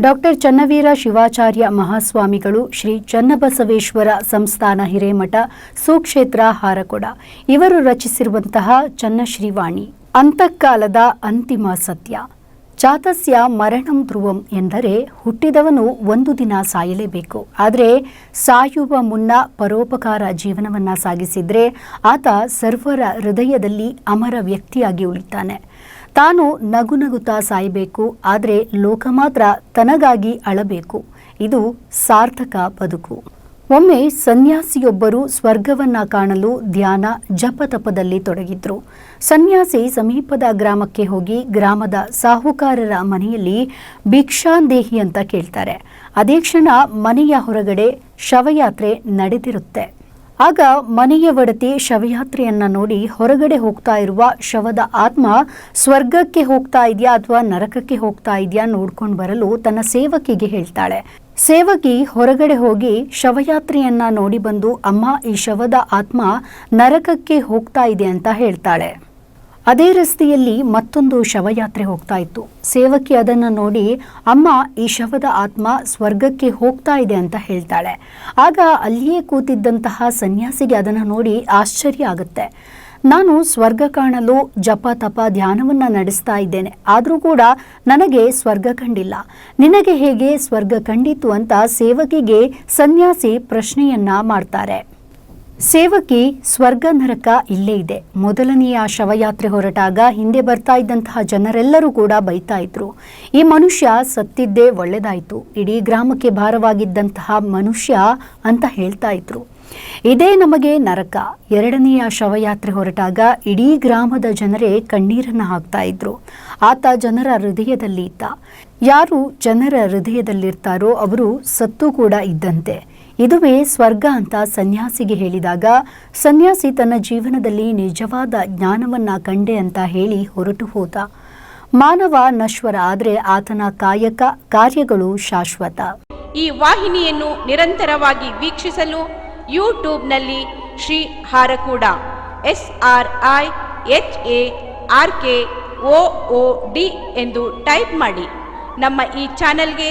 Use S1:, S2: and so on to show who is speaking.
S1: Doctor Channaveera Shivacharya ಮಹಾಸ್ವಾಮಿಗಳು ಶ್ರೀ ಚನ್ನಬಸವೇಶ್ವರ ಸಂಸ್ಥಾನ ಹಿರೇಮಠ, ಸುಕ್ಷೇತ್ರ ಹಾರಕೊಡ. ಇವರು ರಚಿಸಿರುವಂತಹ ಚನ್ನಶ್ರೀವಾಣಿ, ಅಂತಃಕಾಲದ ಅಂತಿಮ ಸತ್ಯ. ಜಾತಸ್ಯ ಮರಣಂ ಧ್ರುವಂ ಎಂದರೆ ಹುಟ್ಟಿದವನು ಒಂದು ದಿನ ಸಾಯಲೇಬೇಕು. ಆದರೆ ಸಾಯುವ ಮುನ್ನ ಪರೋಪಕಾರ ಜೀವನವನ್ನು ಸಾಗಿಸಿದರೆ ಆತ ಸರ್ವರ ಹೃದಯದಲ್ಲಿ ಅಮರ ವ್ಯಕ್ತಿಯಾಗಿ ಉಳಿತಾನೆ. ತಾನು ನಗು ನಗುತ್ತಾ ಸಾಯಬೇಕು, ಆದರೆ ಲೋಕ ಮಾತ್ರ ತನಗಾಗಿ ಅಳಬೇಕು. ಇದು ಸಾರ್ಥಕ ಬದುಕು. ಒಮ್ಮೆ ಸನ್ಯಾಸಿಯೊಬ್ಬರು ಸ್ವರ್ಗವನ್ನ ಕಾಣಲು ಧ್ಯಾನ ಜಪತಪದಲ್ಲಿ ತೊಡಗಿದ್ರು. ಸನ್ಯಾಸಿ ಸಮೀಪದ ಗ್ರಾಮಕ್ಕೆ ಹೋಗಿ ಗ್ರಾಮದ ಸಾಹುಕಾರರ ಮನೆಯಲ್ಲಿ ಭಿಕ್ಷಾಂದೇಹಿ ಅಂತ ಕೇಳ್ತಾರೆ. ಅದೇ ಕ್ಷಣ ಮನೆಯ ಹೊರಗಡೆ ಶವಯಾತ್ರೆ ನಡೆದಿರುತ್ತೆ. ಆಗ ಮನೆಯ ಒಡತಿ ಶವಯಾತ್ರೆಯನ್ನ ನೋಡಿ ಹೊರಗಡೆ ಹೋಗ್ತಾ ಇರುವ ಶವದ ಆತ್ಮ ಸ್ವರ್ಗಕ್ಕೆ ಹೋಗ್ತಾ ಇದೆಯಾ ಅಥವಾ ನರಕಕ್ಕೆ ಹೋಗ್ತಾ ಇದೆಯಾ ನೋಡ್ಕೊಂಡು ಬರಲು ತನ್ನ ಸೇವಕಿಗೆ ಹೇಳ್ತಾಳೆ. ಸೇವಕಿ ಹೊರಗಡೆ ಹೋಗಿ ಶವಯಾತ್ರೆಯನ್ನ ನೋಡಿ ಬಂದು, ಅಮ್ಮ, ಈ ಶವದ ಆತ್ಮ ನರಕಕ್ಕೆ ಹೋಗ್ತಾ ಇದೆ ಅಂತ ಹೇಳ್ತಾಳೆ. ಅದೇ ರಸ್ತೆಯಲ್ಲಿ ಮತ್ತೊಂದು ಶವಯಾತ್ರೆ ಹೋಗ್ತಾ ಇತ್ತು. ಸೇವಕಿ ಅದನ್ನು ನೋಡಿ, ಅಮ್ಮ, ಈ ಶವದ ಆತ್ಮ ಸ್ವರ್ಗಕ್ಕೆ ಹೋಗ್ತಾ ಇದೆ ಅಂತ ಹೇಳ್ತಾಳೆ. ಆಗ ಅಲ್ಲಿಯೇ ಕೂತಿದ್ದಂತಹ ಸನ್ಯಾಸಿಗೆ ಅದನ್ನು ನೋಡಿ ಆಶ್ಚರ್ಯ ಆಗುತ್ತೆ. ನಾನು ಸ್ವರ್ಗ ಕಾಣಲು ಜಪ ತಪ ಧ್ಯಾನವನ್ನು ನಡೆಸ್ತಾ ಇದ್ದೇನೆ. ಆದರೂ ಕೂಡ ನನಗೆ ಸ್ವರ್ಗ ಕಂಡಿಲ್ಲ. ನಿನಗೆ ಹೇಗೆ ಸ್ವರ್ಗ ಕಂಡಿತು ಅಂತ ಸೇವಕಿಗೆ ಸನ್ಯಾಸಿ ಪ್ರಶ್ನೆಯನ್ನ ಮಾಡ್ತಾರೆ. ಸೇವಕಿ ಸ್ವರ್ಗ ನರಕ ಇಲ್ಲೇ ಇದೆ. ಮೊದಲನೆಯ ಶವಯಾತ್ರೆ ಹೊರಟಾಗ ಹಿಂದೆ ಬರ್ತಾ ಇದ್ದಂತಹ ಜನರೆಲ್ಲರೂ ಕೂಡ ಬೈತಾ ಇದ್ರು. ಈ ಮನುಷ್ಯ ಸತ್ತಿದ್ದೇ ಒಳ್ಳೆದಾಯಿತು. ಇಡೀ ಗ್ರಾಮಕ್ಕೆ ಭಾರವಾಗಿದ್ದಂತಹ ಮನುಷ್ಯ ಅಂತ ಹೇಳ್ತಾ ಇದ್ರು. ಇದೇ ನಮಗೆ ನರಕ. ಎರಡನೆಯ ಶವಯಾತ್ರೆ ಹೊರಟಾಗ ಇಡೀ ಗ್ರಾಮದ ಜನರೇ ಕಣ್ಣೀರನ್ನ ಹಾಕ್ತಾ ಇದ್ರು. ಆತ ಜನರ ಹೃದಯದಲ್ಲಿ ಇದ್ದ. ಯಾರು ಜನರ ಹೃದಯದಲ್ಲಿರ್ತಾರೋ ಅವರು ಸತ್ತು ಕೂಡ ಇದ್ದಂತೆ. ಇದುವೇ ಸ್ವರ್ಗ ಅಂತ ಸನ್ಯಾಸಿಗೆ ಹೇಳಿದಾಗ, ಸನ್ಯಾಸಿ ತನ್ನ ಜೀವನದಲ್ಲಿ ನಿಜವಾದ ಜ್ಞಾನವನ್ನ ಕಂಡೆ ಅಂತ ಹೇಳಿ ಹೊರಟು ಹೋದ. ಮಾನವ ನಶ್ವರ ಆದರೆ ಆತನ ಕಾಯಕ ಕಾರ್ಯಗಳು ಶಾಶ್ವತ.
S2: ಈ ವಾಹಿನಿಯನ್ನು ನಿರಂತರವಾಗಿ ವೀಕ್ಷಿಸಲು ಯೂಟ್ಯೂಬ್ನಲ್ಲಿ Shri Harakuda, S R I H A R K O D ಎಂದು ಟೈಪ್ ಮಾಡಿ. ನಮ್ಮ ಈ ಚಾನೆಲ್ಗೆ